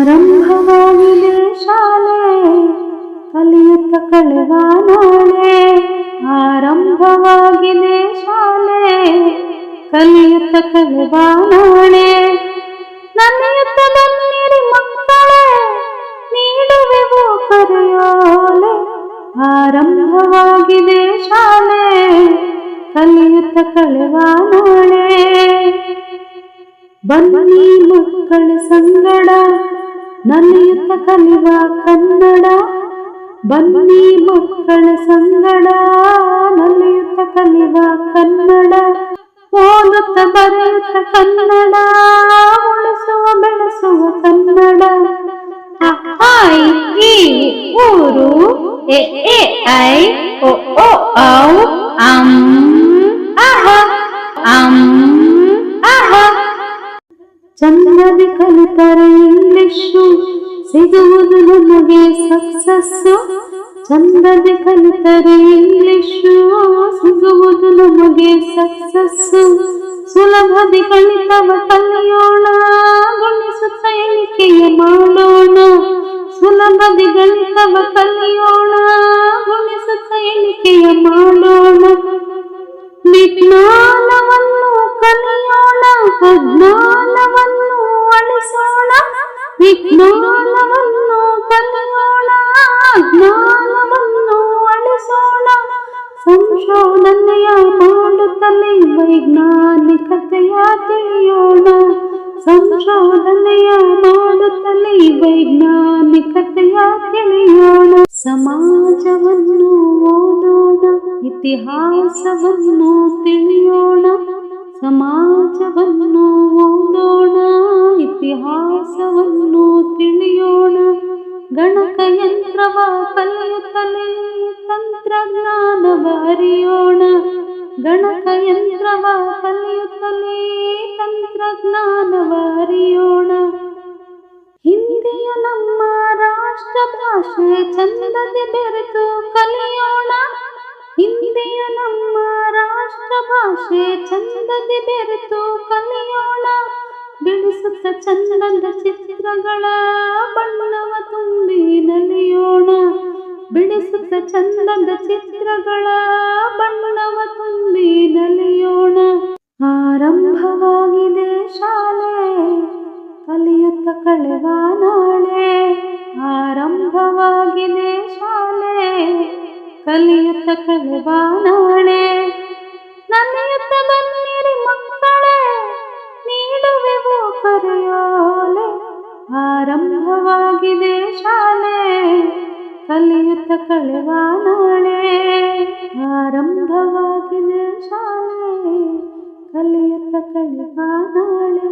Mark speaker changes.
Speaker 1: ಆರಂಭವಾಗಿದೆ ಶಾಲೆ ಕಲಿಯುತ್ತ ಕಳೆವ ನಾಳೆ ಆರಂಭವಾಗಿದೆ ಶಾಲೆ ಕಲಿಯುತ್ತ ಕಳೆವ ನಾಳೆ ನನ್ನೆಯುತ್ತ ಬನ್ನಿರಿ ಮಕ್ಕಳೇ ನೀಡುವೆವು ಕರೆಯೋಲೆ ಆರಂಭವಾಗಿದೆ ಶಾಲೆ ಕಲಿಯುತ್ತ ಕಳೆವ ನಾಳೆ ಬನ್ನಿ ಮಕ್ಕಳ ಸಂಗಡ ನಲಿಯುತ್ತ ಕಲಿವ ಕನ್ನಡ. ಬನ್ನಿ ಮಕ್ಕಳ ಸಂಗಡ ನಲಿಯುತ್ತ ಕಲಿವ ಕನ್ನಡ. ಓದುತ್ತ ಬರೆಯುತ್ತ ಕನ್ನಡ, ಉಳಿಸುವ ಬೆಳೆಸುವ ಕನ್ನಡ. ಊರು ಎ, ಐ, ಓ ಓ, ಔ ಚಂದದಿ ಕಲಿತರೆ ಇಂಗ್ಲಿಷು ಸಿಗುವುದು ನಮಗೆ ಸಕ್ಸಸ್ಸು ಚಂದದಿ ಕಲಿತರೆ ಇಂಗ್ಲಿಷು ಸಿಗುವುದು ನಮಗೆ ಸಕ್ಸಸ್ಸು ಸುಲಭದಿ ಗಣಿತವ ಕಲಿಯೋಣ ಗುಣಿಸುತ್ತ ಎಣಿಕೆಯ ಮಾಡೋಣ ಸುಲಭದಿ ಗಣಿತವ ಕಲಿಯೋಣ ಗುಣಿಸುತ್ತ ಎಣಿಕೆಯ ಮಾಡೋಣ ವಿಜ್ಞಾನವನ್ನು ಕಲಿಯೋಣ ಅಜ್ಞಾನವನ್ನು ಅಳಿಸೋಣ ವಿಜ್ಞಾನವನ್ನು ಕಲಿಯೋಣ ಅಜ್ಞಾನವನ್ನು ಅಳಿಸೋಣ ಸಂಶೋಧನೆಯ ಮಾಡುತ್ತಲೇ ವೈಜ್ಞಾನಿಕತೆಯ ತಿಳಿಯೋಣ ಸಂಶೋಧನೆಯ ಮಾಡುತ್ತಲೇ ವೈಜ್ಞಾನಿಕತೆಯ ತಿಳಿಯೋಣ ಸಮಾಜವನ್ನು ಓದೋಣ ಇತಿಹಾಸವನ್ನು ತಿಳಿಯೋಣ ಸಮಾಜವನ್ನು ಕಲಿಯುತ್ತಲೇ ತಂತ್ರಜ್ಞಾನವ ಅರಿಯೋಣ ಗಣಕಯಂತ್ರವ ಕಲಿಯುತ್ತಲೇ ತಂತ್ರಜ್ಞಾನವ ಅರಿಯೋಣ ಹಿಂದಿಯು ನಮ್ಮ ರಾಷ್ಟ್ರ ಭಾಷೆ ಚಂದದಿ ಬೆರೆತು ಕಲಿಯೋಣ ಹಿಂದಿಯು ನಮ್ಮ ರಾಷ್ಟ್ರ ಭಾಷೆ ಚಂದದಿ ಬೆರೆತು ಕಲಿಯೋಣ ಬಿಡಿಸುತ್ತ ಚಂದದ ಚಿತ್ರಗಳ ಬಣ್ಣವ ಚಂದದ ಚಿತ್ರಗಳ ಬಣ್ಣವ ತುಂಬಿ ನಲಿಯೋಣ. ಆರಂಭವಾಗಿದೆ ಶಾಲೆ, ಕಲಿಯುತ್ತ ಕಳೆವ ನಾಳೆ. ಆರಂಭವಾಗಿದೆ ಶಾಲೆ, ಕಲಿಯುತ್ತ ಕಳೆವ ನಾಳೆ. ನಲಿಯುತ್ತ ಬನ್ನಿರಿ ಮಕ್ಕಳೇ, ನೀಡುವೆವು ಕರೆಯೋಲೆ. ಆರಂಭವಾಗಿದೆ ಶಾಲೆ ಕಲಿಯುತ್ತ ಕಳೆವ ನಾಳೆ ಆರಂಭವಾಗಿದೆ ಶಾಲೆ ಕಲಿಯುತ್ತ ಕಳೆವ ನಾಳೆ